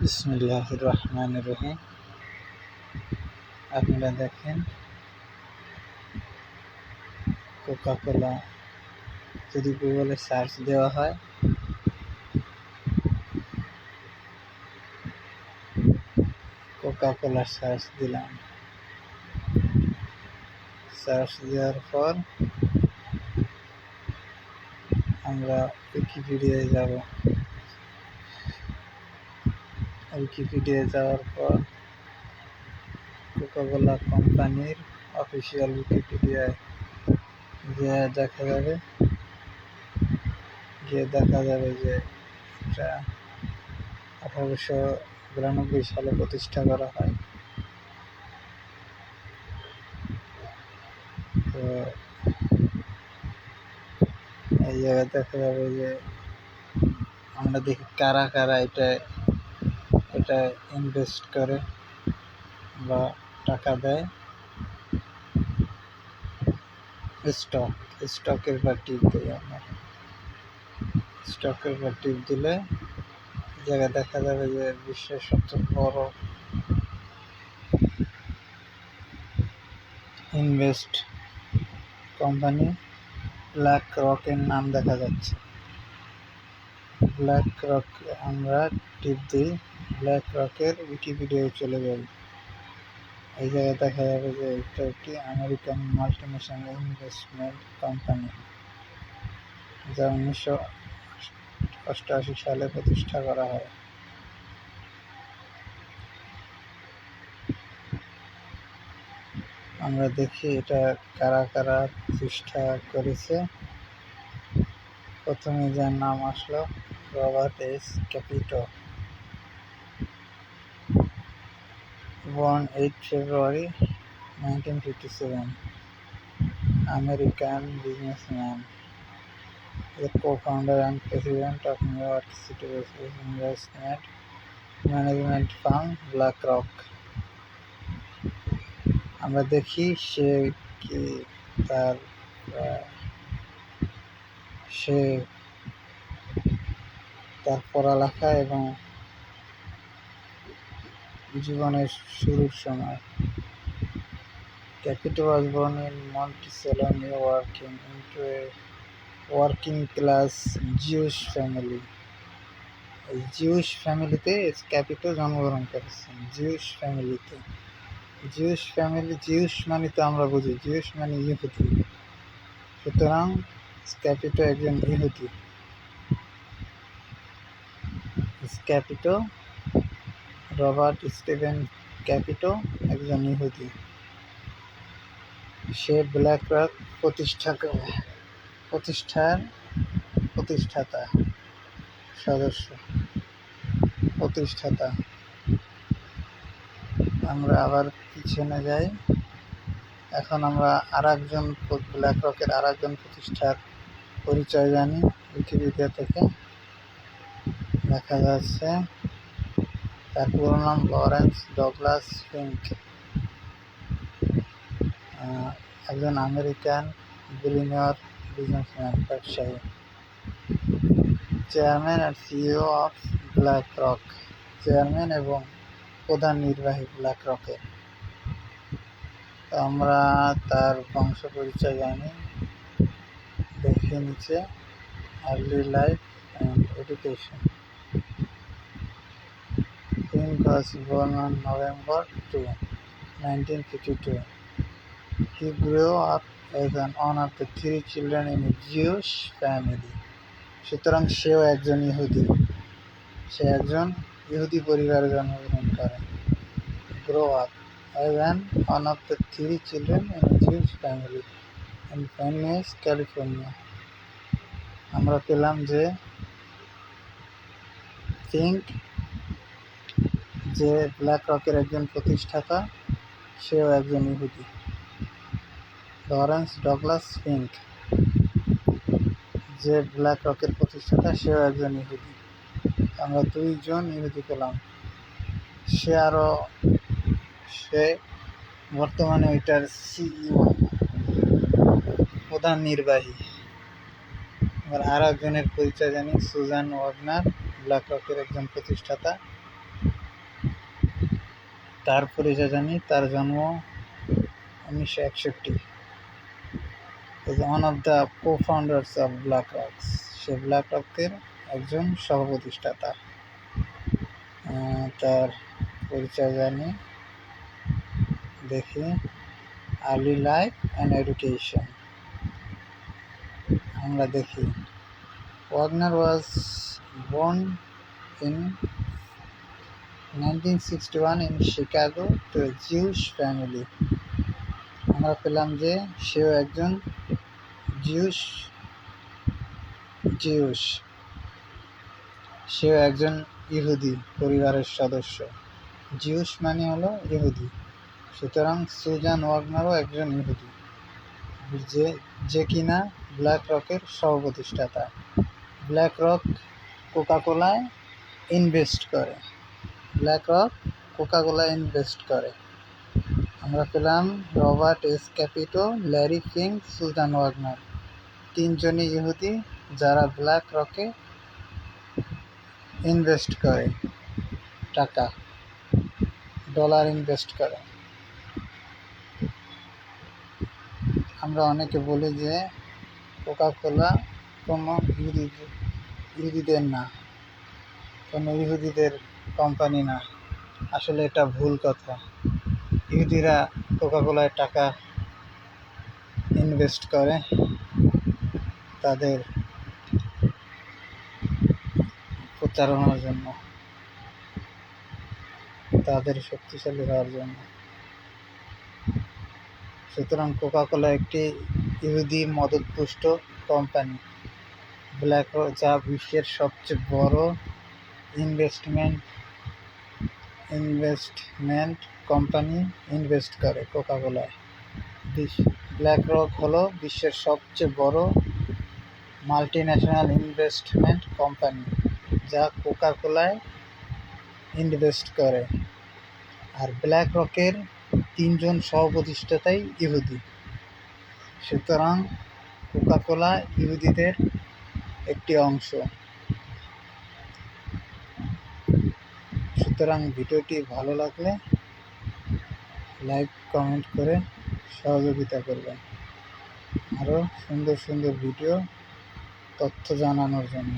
বিসমুল্লাহ রহমান রহিম আপনারা দেখেন কোকা কোলা যদি গুগলে সার্চ দেওয়া হয় কোকা কোলা সার্চ দিলাম। সার্চ দেওয়ার পর আমরা উইকিপিডিয়ায় যাব। উইকিপিডিয়ায় যাওয়ার পর কোকাকোলা কোম্পানির অফিসিয়াল উইকিপিডিয়ায় গিয়ে দেখা যাবে। গিয়ে দেখা যাবে যে এটা আঠারোশো বিরানব্বই সালে প্রতিষ্ঠা করা হয়। তো এই জায়গায় দেখা যাবে যে আমরা দেখি কারা কারা এটা এটা ইনভেস্ট করে বা টাকা দেয়। স্টক স্টকের বা টিপ দিই আমরা। স্টকের বা দিলে জায়গায় দেখা যাবে যে বিশ্বের সবচেয়ে বড় ইনভেস্ট কোম্পানি ব্ল্যাক রকের নাম দেখা যাচ্ছে। ব্ল্যাক রক আমরা টিপ দিই। ব্ল্যাক রকের উইকিপিডিয়ায় চলে যাই। এই জায়গায় দেখা যাবে যে এটা একটি আমেরিকান মাল্টিনেশনাল ইনভেস্টমেন্ট কোম্পানি যা উনিশশো অষ্টআশি সালে প্রতিষ্ঠা করা হয়। আমরা দেখি এটা কারা কারা প্রতিষ্ঠা করেছে। প্রথমে যার নাম আসলো S Kapito born 8 February 1957, American businessman, the co-founder and president of New York City investment management firm BlackRock. আমরা দেখি সে কি তার সে তার পড়ালেখা এবং জীবনের শুরুর সময়। Capito was born in Monticello, New York, in- into a working class Jewish family. Jews ফ্যামিলিতে ক্যাপিটো জন্মগ্রহণ করেছেন। জিউস ফ্যামিলিতে। জিউস ফ্যামিলি জিউস মানে তো আমরা বুঝি জিউস মানে ইহুদি। সুতরাং ক্যাপিটো একজন ইহুদি। ক্যাপিটো, রবার্ট স্টিভেন ক্যাপিটো, একজন ইহুদি। সে ব্ল্যাক রক প্রতিষ্ঠা প্রতিষ্ঠার প্রতিষ্ঠাতা, সদস্য, প্রতিষ্ঠাতা। আমরা আবার পিছনে যাই। এখন আমরা আর একজন ব্ল্যাক রকের আর একজন প্রতিষ্ঠার পরিচয় জানি উইকিপিডিয়া থেকে। দেখা যাচ্ছে। তার পুরো নাম লরেন্স ডগলাস ফিঙ্ক। একজন আমেরিকান বিলিনিয়র বিজনেসম্যান, ব্যবসায়ী। চেয়ারম্যান আর CEO of BlackRock chairman এবং প্রধান নির্বাহী ব্ল্যাক রকের আমরা তার বংশ পরিচয় জানি। দেখে নিচে early life and education in was born on two 2, 1952. He grew up as an one of the three children in সুতরাং সেও একজন ইহুদি। সে একজন ইহুদি পরিবারে জন্মগ্রহণ করে। Grow up an one of the three children in Jews family in families California আমরা পেলাম যে থিঙ্ক যে ব্ল্যাক রকের একজন প্রতিষ্ঠাতা, সেও একজন ইহুদি। লরেন্স ডগলাস ফিঙ্ক যে ব্ল্যাক রকের প্রতিষ্ঠাতা, সেও একজন ইহুদি। আমরা দুইজন ইহুদি পেলাম। সে আরও সে বর্তমানে ওইটার সিইও প্রধান নির্বাহী। আর একজনের পরিচয় জানি, সুজান ওয়াগনার ব্ল্যাক রকের একজন প্রতিষ্ঠাতা। তার পরিচয় জানি তার জন্ম উনিশশো একষট্টি। One of of co founders of black BlackRock সে ব্ল্যাক রকের একজন সহপ্রতিষ্ঠাতা। তার পরিচয় জানি দেখি। আর্লি লাইফ অ্যান্ড এডুকেশন আমরা দেখি। Wagner was born in 1961 in Chicago to a Jewish family. আমরা পেলাম যে সেও একজন জিউস জিউস সেও একজন ইহুদি পরিবারের সদস্য। জিউস মানে হলো ইহুদি। সুতরাং সুজান ওয়াগনারও একজন ইহুদি, যে যে কিনা ব্ল্যাক রকের সহপ্রতিষ্ঠাতা। ব্ল্যাক রক কোকাকোলায় ইনভেস্ট করে। ব্ল্যাক রক কোকাকোলায় ইনভেস্ট করে। আমরা পেলাম Robert S Kapito, Larry King, সুলতান ওয়াগনার। তিনজনই ইহুদি যারা ব্ল্যাক রকে ইনভেস্ট করে টাকা ডলার ইনভেস্ট করে। আমরা অনেকে বলি যে কোকা কোলা কোনো ইহুদি ইহুদিদের না, কোনো ইহুদিদের কোম্পানি না। আসলে এটা ভুল কথা। ইহুদিরা কোকা কোলায় টাকা ইনভেস্ট করে, তাদের প্রচারণার জন্য, তাদের শক্তিশালী হওয়ার জন্য। সুতরাং কোকা কোলা একটি ইহুদি মদতপুষ্ট কোম্পানি ব্ল্যাক যা বিশ্বের সবচেয়ে বড় ইনভেস্টমেন্ট ইনভেস্টমেন্ট কোম্পানি ইনভেস্ট করে কোকা কোলায় ব্ল্যাক রক হলো বিশ্বের সবচেয়ে বড় মাল্টি ন্যাশনাল ইনভেস্টমেন্ট কোম্পানি, যা কোকা কোলায় ইনভেস্ট করে। আর ব্ল্যাক রকের তিনজন সহপ্রতিষ্ঠাতাই ইহুদি। সুতরাং কোকা কোলা ইহুদিদের একটি অংশ। সুতরাং ভিডিওটি ভালো লাগলে লাইক, কমেন্ট করে সহযোগিতা করবেন। আরও সুন্দর সুন্দর ভিডিও, তথ্য জানানোর জন্য।